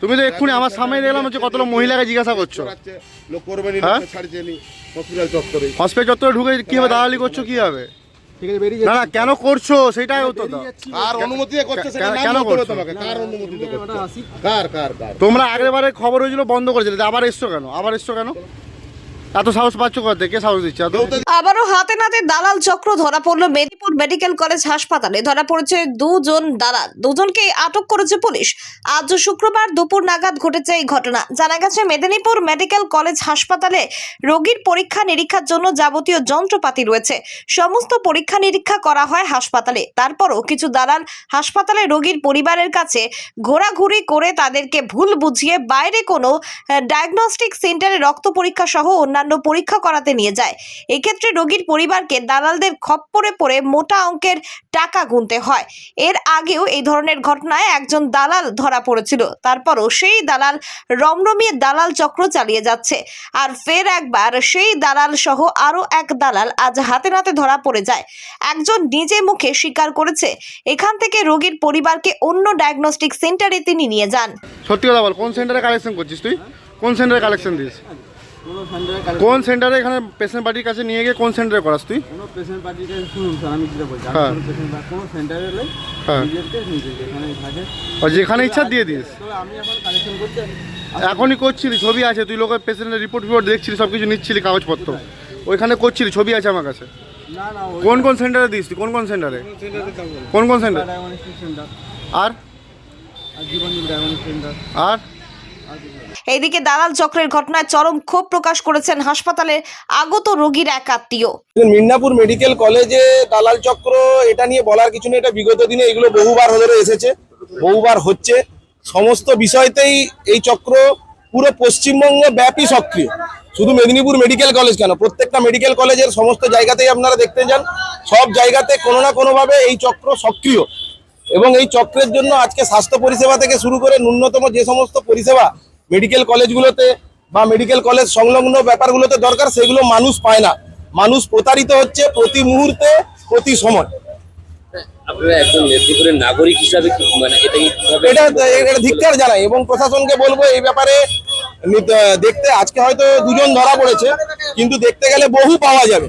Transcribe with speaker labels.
Speaker 1: তুমি তো এক্ষুনি আমার সামনে দেখলাম হচ্ছে কত লোক মহিলাকে জিজ্ঞাসা করছ?
Speaker 2: লোক করবে নি
Speaker 1: হ্যাঁ?
Speaker 2: হসপিটাল চত্বরে।
Speaker 1: হসপিটাল চত্বরে ঢুকে কীভাবে দালালি করছ কি হবে?
Speaker 3: ঠিক
Speaker 1: না না কেন করছ? সেটাই উত্তর দাও
Speaker 2: আর অনুমতি করছ
Speaker 1: কেন- করছ?
Speaker 2: তোমাকে কার অনুমতি দিয়ে
Speaker 3: ওটা
Speaker 2: করছে?
Speaker 3: আসি।
Speaker 2: কার কার কার?
Speaker 1: তোমরা আগের বারে খবর হয়েছিল বন্ধ করেছিলে তা আবার এসছো কেন? আবার এসছো কেন?
Speaker 4: আবারও দালাল চক্র ধরা পড়ল মেদিনীপুর কলেজ হাসপাতালে। ধরা পড়েছে দুজন দালাল। দুজনকে আটক করেছে পুলিশ। শুক্রবার দুপুর নাগাদ ঘটেছে এই ঘটনা। জানা গেছে, মেদিনীপুর মেডিকেল কলেজ হাসপাতালে রোগীর পরীক্ষা নিরীক্ষার জন্য যাবতীয় যন্ত্রপাতি রয়েছে। সমস্ত পরীক্ষা নিরীক্ষা করা হয় হাসপাতালে। তারপরও কিছু দালাল হাসপাতালে রোগীর পরিবারের কাছে ঘোরাঘুরি করে তাদেরকে ভুল বুঝিয়ে বাইরে কোনো ডায়াগনস্টিক সেন্টারে রক্ত পরীক্ষা সহ অন্যান্য পরীক্ষা করাতে নিয়ে যায়। এক্ষেত্রে রোগীর পরিবারকে দালালদের খপ্পরে পড়ে মোটা অঙ্কের টাকা গুনতে হয়। এর আগেও এই ধরনের ঘটনায় একজন দালাল ধরা পড়েছিল। তারপরও সেই দালাল রমরমিয়ে দালাল চক্র চালিয়ে যাচ্ছে। আর ফের একবার সেই দালাল সহ আরও এক দালাল আজ হাতে নাতে ধরা পড়ে যায়। একজন নিজে মুখে স্বীকার করেছে, এখান থেকে রোগীর পরিবারকে অন্য ডায়াগনস্টিক সেন্টারে তিনি নিয়ে যান।
Speaker 1: সত্যি কথা বল, কোন সেন্টারে কালেকশন করছিস তুই? কোন সেন্টারে কালেকশন দিস?
Speaker 3: কোনো সেন্টারে
Speaker 1: কোন সেন্টারে এখানে পেশেন্ট পার্টির কাছে নিয়ে গিয়ে কোন সেন্টারে করাস তুই?
Speaker 3: কোনো পেশেন্ট পার্টিকে শুনুন স্যার আমি যেটা বলছি
Speaker 1: হ্যাঁ।
Speaker 3: কোনো সেন্টারে এলে
Speaker 1: হ্যাঁ।
Speaker 3: নিজে যেখানে থাকে।
Speaker 1: আর যেখানে ইচ্ছা দিয়ে দিস।
Speaker 3: আমি এখন কালেকশন করছি।
Speaker 1: এখনই করছিলি ছবি আছে তুই লোকের পেশেন্টের রিপোর্ট ফিপোর্ট দেখছিলি সব কিছু নিচ্ছিলি কাগজপত্র। ওইখানে করছিলি ছবি আছে আমার কাছে।
Speaker 3: না না ওই
Speaker 1: কোন কোন সেন্টারে দিস তুই? কোন কোন সেন্টারে কোন কোন সেন্টার আর?
Speaker 3: আর ডায়াগনস্টিক সেন্টার
Speaker 1: আর?
Speaker 4: এইদিকে দালাল চক্রের ঘটনায় চরম ক্ষোভ প্রকাশ করেছেন হাসপাতালে আগত রোগীর এক আত্মীয়।
Speaker 5: মিদনাপুর মেডিকেল কলেজে দালাল চক্র, এটা নিয়ে বলার কিছু নেই, এটা বিগত দিনে এগুলো বহুবার ধরে এসেছে, বহুবার হচ্ছে। সমস্ত বিষয়তেই এই চক্র পুরো পশ্চিমবঙ্গ ব্যাপী সক্রিয়। শুধু মেদিনীপুর মেডিকেল কলেজ কেন, প্রত্যেকটা মেডিকেল কলেজের সমস্ত জায়গাতেই আপনারা দেখতে যান, সব জায়গাতে কোনো না কোনোভাবে এই চক্র সক্রিয়। এবং এই চক্রের জন্য আজকে স্বাস্থ্য পরিষেবা থেকে শুরু করে ন্যূনতম যে সমস্ত পরিষেবা মেডিকেল কলেজগুলোতে বা মেডিকেল কলেজ সংলগ্ন ব্যাপারগুলোতে দরকার সেগুলো মানুষ পায় না। মানুষ প্রতারিত হচ্ছে প্রতি মুহূর্তে প্রতি সময়।
Speaker 6: আপনারা একজন মেদিনীপুরের নাগরিক হিসাবে মানে এটা কীভাবে
Speaker 5: এটা এটা ধিক্কার জানাই এবং প্রশাসনকে বলব এই ব্যাপারে দেখতে আজকে হয়তো দুজন ধরা পড়েছে কিন্তু দেখতে গেলে বহু পাওয়া যাবে।